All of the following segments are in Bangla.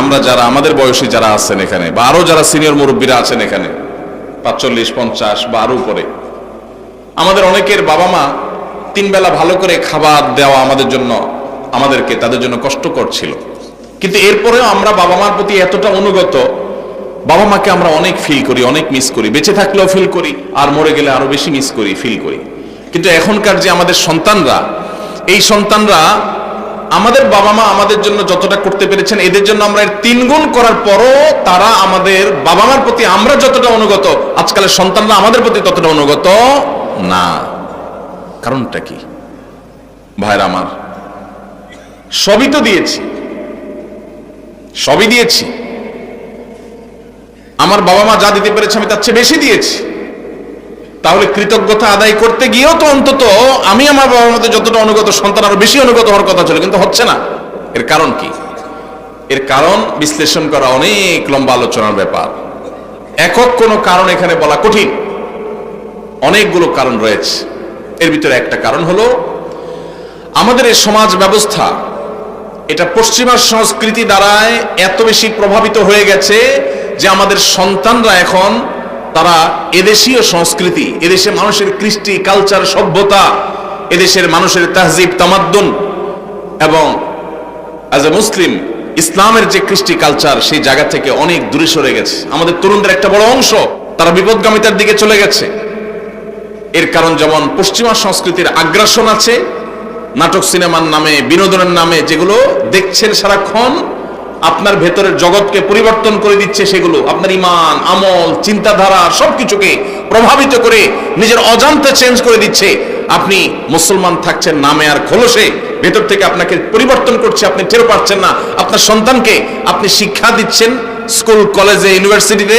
আমরা যারা, আমাদের বয়সী যারা আছেন এখানে, বা আরও যারা সিনিয়র মুরব্বীরা আছেন এখানে, পাঁচচল্লিশ, পঞ্চাশ বা আরও উপরে, আমাদের অনেকের বাবা মা তিন বেলা ভালো করে খাবার দেওয়া আমাদের জন্য, আমাদেরকে তাদের জন্য কষ্টকর ছিল। কিন্তু এরপরেও আমরা বাবা মার প্রতি এতটা অনুগত, বাবা মাকে আমরা অনেক ফিল করি, অনেক মিস করি। বেঁচে থাকলেও ফিল করি, আর মরে গেলে আরও বেশি মিস করি ফিল করি। কিন্তু এখনকার যে আমাদের সন্তানরা, এই সন্তানরা আমাদের বাবা মা আমাদের জন্য যতটা করতে পেরেছেন, এদের জন্য আমরা এর তিন গুণ করার পরও তারা আমাদের বাবা মার প্রতি আমরা যতটা অনুগত, আজকালের সন্তানরা আমাদের প্রতি ততটা অনুগত না। কারণটা কি? ভাইরা আমার, সবই তো দিয়েছি। সবই দিয়েছি। আমার বাবা মা যা দিতে পেরেছে আমি তার চেয়ে বেশি দিয়েছি। তাহলে কৃতজ্ঞতা আদায় করতে গিয়েও তো অন্তত আমি আমার বাবার মধ্যে যতটা অনুগত সন্তান আরও বেশি অনুগত হওয়ার কথা ছিল, কিন্তু হচ্ছে না। এর কারণ কি? এর কারণ বিশ্লেষণ করা অনেক লম্বা আলোচনার ব্যাপার। একক কোনো কারণ এখানে বলা কঠিন। অনেকগুলো কারণ রয়েছে। এর ভিতরে একটা কারণ হলো, আমাদের এই সমাজ ব্যবস্থা, এটা পশ্চিমা সংস্কৃতি দ্বারায় এত বেশি প্রভাবিত হয়ে গেছে যে আমাদের সন্তানরা এখন তারা এদেশীয় সংস্কৃতি, এদেশে মানুষের কৃষ্টি কালচার সভ্যতা, এদেশের মানুষের তাহজিব, তামাদ্দুন এবং অ্যাজ এ মুসলিম ইসলামের যে কৃষ্টি কালচার সেই জায়গা থেকে অনেক দূরে সরে গেছে। আমাদের তরুণদের একটা বড় অংশ, তারা বিপদগামিতার দিকে চলে গেছে। এর কারণ যেমন পশ্চিমা সংস্কৃতির আগ্রাসন আছে, নাটক সিনেমার নামে, বিনোদনের নামে যেগুলো দেখছেন সারাক্ষণ আপনার ভেতরের জগৎকে পরিবর্তন করে দিচ্ছে সেগুলো। আপনার ইমান আমল, চিন্তাধারা সবকিছুকে প্রভাবিত করে নিজের অজান্তে চেঞ্জ করে দিচ্ছে। আপনি মুসলমান থাকছেন, নামে আর খোলসে। ভেতর থেকে আপনাকে পরিবর্তন করছে, আপনি টের পারছেন না। আপনার সন্তানকে আপনি শিক্ষা দিচ্ছেন স্কুল কলেজে ইউনিভার্সিটিতে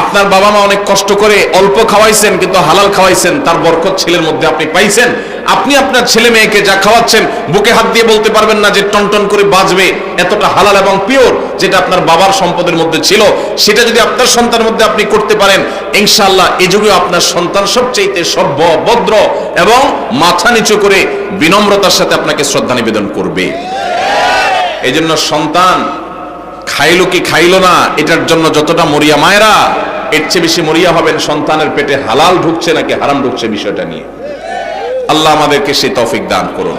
আপনার বাবা মা অনেক কষ্ট করে অল্প খাওয়াইছেন, কিন্তু হালাল খাওয়াইছেন, তার বরকত ছেলের মধ্যে আপনি পাইছেন। আপনি আপনার ছেলে মেয়েকে যা খাওয়াচ্ছেন, বুকে হাত দিয়ে বলতে পারবেন না যে টনটন করে বাঁচবে, এতটা হালাল এবং পিওর যেটা আপনার বাবার সম্পদের মধ্যে ছিল। সেটা যদি আপনার সন্তানের মধ্যে আপনি করতে পারেন, ইনশাআল্লাহ এই যুগে আপনার সন্তান সবচেয়ে সভ্য, ভদ্র এবং মাথা নিচু করে বিনম্রতার সাথে আপনাকে শ্রদ্ধা নিবেদন করবে। এই জন্য সন্তান খাইলো কি খাইল না, এটার জন্য যতটা মরিয়া মায়েরা, এর চেয়ে বেশি মরিয়া হবেন সন্তানের পেটে হালাল ঢুকছে নাকি হারাম ঢুকছে বিষয়টা নিয়ে। আল্লাহ আমাদেরকে সে তফিক দান করুন।